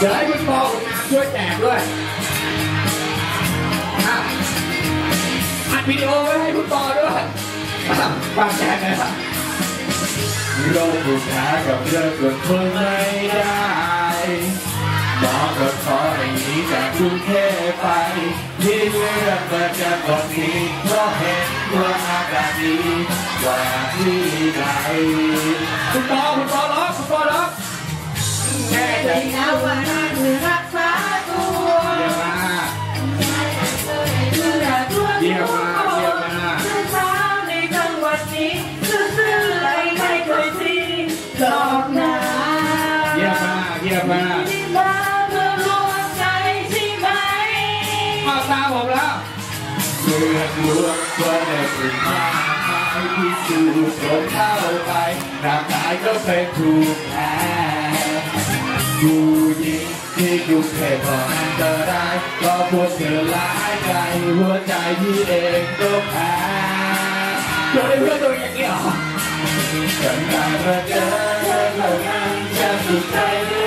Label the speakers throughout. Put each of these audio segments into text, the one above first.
Speaker 1: เดี๋ยวให้คุณพ่อคุณน้ำช่วยแจกด้วยอะอัดวิดีโอไว้ให้คุณพ่อด้วยอะฟังแจกหน่อยครับ
Speaker 2: เราผูกขากับเรื่องส่วนคนไม่ได้หมอก็ขอให้หนีจากกรุงเทพไปที่เลือกมาจากวันนี้เพราะเห็นว่าอากาศดีกว่าที่ใด
Speaker 1: คุณพ่อคุณพ่อร้องคุณพ่อร้อง แค่ใจ
Speaker 3: ที่เอาว่านั่นคือรักษาตัว
Speaker 1: เยี่ยมมาก
Speaker 3: เจอตัว
Speaker 1: เยี่ยมมากเยี่ยมมาก
Speaker 3: คือเช้าในจังหวัดนี้ซื่อๆไม่ไม่เคยทิ้งหลอกนะ
Speaker 1: เยี่ยมมากเยี่ยมมาก
Speaker 3: ที่มาเพื่อรวมใจใช่ไหม
Speaker 1: เอาตาผมแล้ว
Speaker 2: เมื่อลวงก็ได้ถึงมาให้พิสูจน์จนเข้าไปร่างกายก็เป็นถูกแพ้ ผู้หญิงที่กรุงเทพก็อันตรายก็พวกเธอหลายใจหัวใจที่เองก็แพ้
Speaker 1: โดนเพื่อนตัวอย่างนี้เหรอ
Speaker 2: ฉันได้มาเจอเธอเท่านั้นจะสุดใจ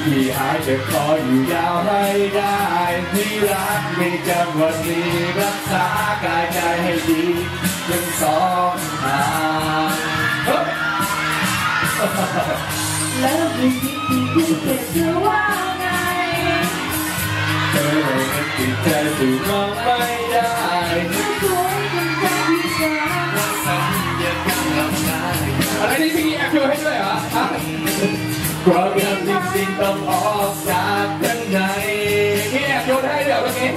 Speaker 3: ถึง
Speaker 1: พี่
Speaker 2: หายจะขออยู่ยาวให้ได้ที่รักไม่จำวันนี้รักษากายใจให้ดีทั้งสองทาง
Speaker 1: เฮ้ย
Speaker 3: แล้วมีที่ที่เก็บเธอว่าไง
Speaker 2: เธอไม่ติดใจถึงมองไม่
Speaker 1: เพ
Speaker 2: ราะเรื่องจริงต้องออกจากข้างใน
Speaker 1: พี่แอบโยนให้เดี๋ยวเมื่อกี้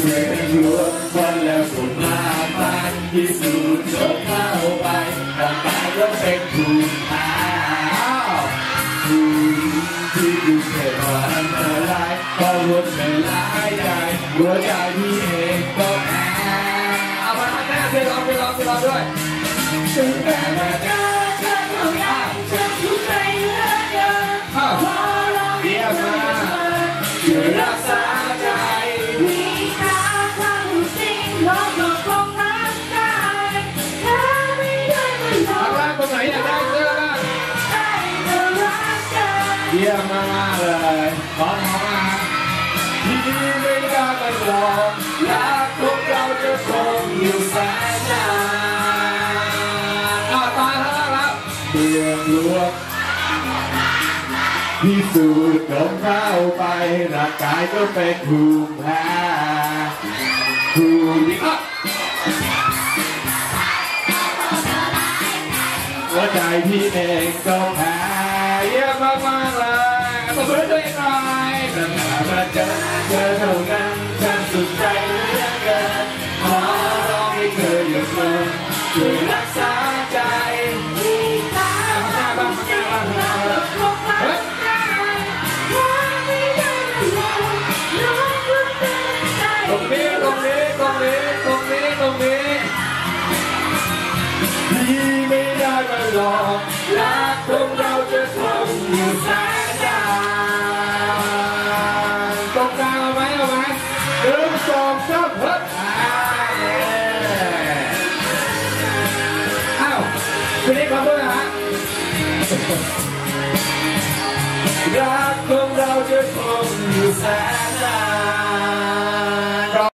Speaker 2: เมื่อรวมวันแล้วผลมามันที่สูดจนเข้าไปร่างกายก็เป็นภูมิแพ้
Speaker 1: อ้าว
Speaker 2: ผู้หญิที่ดูแค่ว่าอันตรายก็หัวใจร้ายใจหัวใจที่เองก็แพ้
Speaker 1: เอามาทางหน้าไปลองไปลองไปลองด้วย
Speaker 2: ถึงแต่มาเจ ช่วยรักษาใจ
Speaker 3: มีตาทางผู้สิ่งมองทุกครั้งน้ำตาถ้าไม่ได้มาลอ
Speaker 1: ข้าง
Speaker 3: ง
Speaker 1: ล่างตรงไหนอยากได้เสื้อบ้าง
Speaker 3: ได้เธอรักกัน
Speaker 2: เยี่ยมมากๆเลยพร้อมๆมาที่ไม่ได้มาหลอกรักของเราจะคงอยู่แสนนาน
Speaker 1: อ้าวตาข้างล่างแล้ว
Speaker 2: เปลืองลวก พิสูจน์ลมเข้าไปร่างกายก็เป็นภูมิแพ้ผู้หญิ
Speaker 1: อะ
Speaker 2: หัวใจพี่เองก็แพ้
Speaker 1: เยี่ยมากมากเลยตบมือให้วเองหน่อย
Speaker 2: ตั้งแต่มาเจอเธอเท่านั้นฉันสุดใจเหลือเกินขอร้องให้เธออย่าเมินช่วยรักษา
Speaker 3: ด
Speaker 2: อกรักของเราจะคงอยู่แสนนาน
Speaker 1: ตรงกลางเอาไหมเอาไหมหนึ่งสองสามเฮ้ยอ้าวคุณนี่ขอโทษนะฮะ
Speaker 2: รักของเราจะคงอยู่แสนนาน